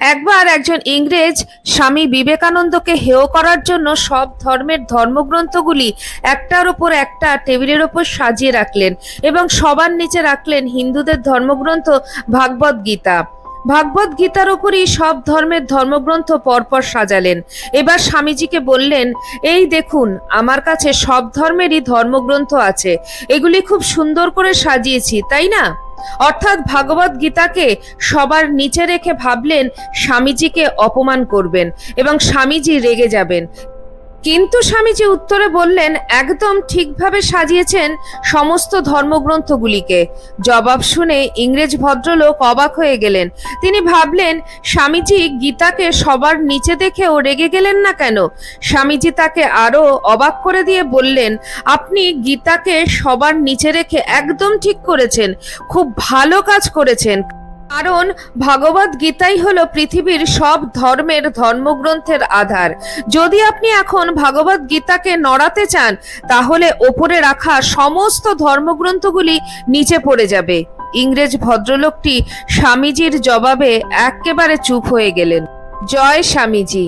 একবার একজন ইংরেজ স্বামী বিবেকানন্দকে হেয় করার জন্য সব ধর্মের ধর্মগ্রন্থগুলি একটার ওপর একটা টেবিলের ওপর সাজিয়ে রাখলেন এবং সবার নিচে রাখলেন হিন্দুদের ধর্মগ্রন্থ ভাগবত গীতা। ভাগবত গীতার ওপরই সব ধর্মের ধর্মগ্রন্থ পরপর সাজালেন। এবার স্বামীজিকে বললেন, এই দেখুন, আমার কাছে সব ধর্মেরই ধর্মগ্রন্থ আছে। এগুলি খুব সুন্দর করে সাজিয়েছি, তাই না? অর্থাৎ ভাগবত গীতাকে সবার নিচে রেখে ভাবলেন স্বামীজিকে অপমান করবেন এবং স্বামীজি রেগে যাবেন। কিন্তু স্বামীজি উত্তরে বললেন, একদম ঠিকভাবে সাজিয়েছেন সমস্ত ধর্মগ্রন্থগুলিকে। জবাব শুনে ইংরেজ ভদ্রলোক অবাক হয়ে গেলেন। তিনি ভাবলেন, স্বামীজি গীতাকে সবার নিচে দেখেও রেগে গেলেন না কেন? স্বামীজি তাকে আরও অবাক করে দিয়ে বললেন, আপনি গীতাকে সবার নিচে রেখে একদম ঠিক করেছেন। খুব ভালো কাজ করেছেন। কারণ ভগবত গীতাই হলো পৃথিবীর সব ধর্মের ধর্মগ্রন্থের আধার। যদি আপনি এখন ভগবত গীতাকে নড়াতে চান, তাহলে ওপরে রাখা সমস্ত ধর্মগ্রন্থগুলি নিচে পড়ে যাবে। ইংরেজ ভদ্রলোকটি স্বামীজির জবাবে একেবারে চুপ হয়ে গেলেন। জয় স্বামীজি।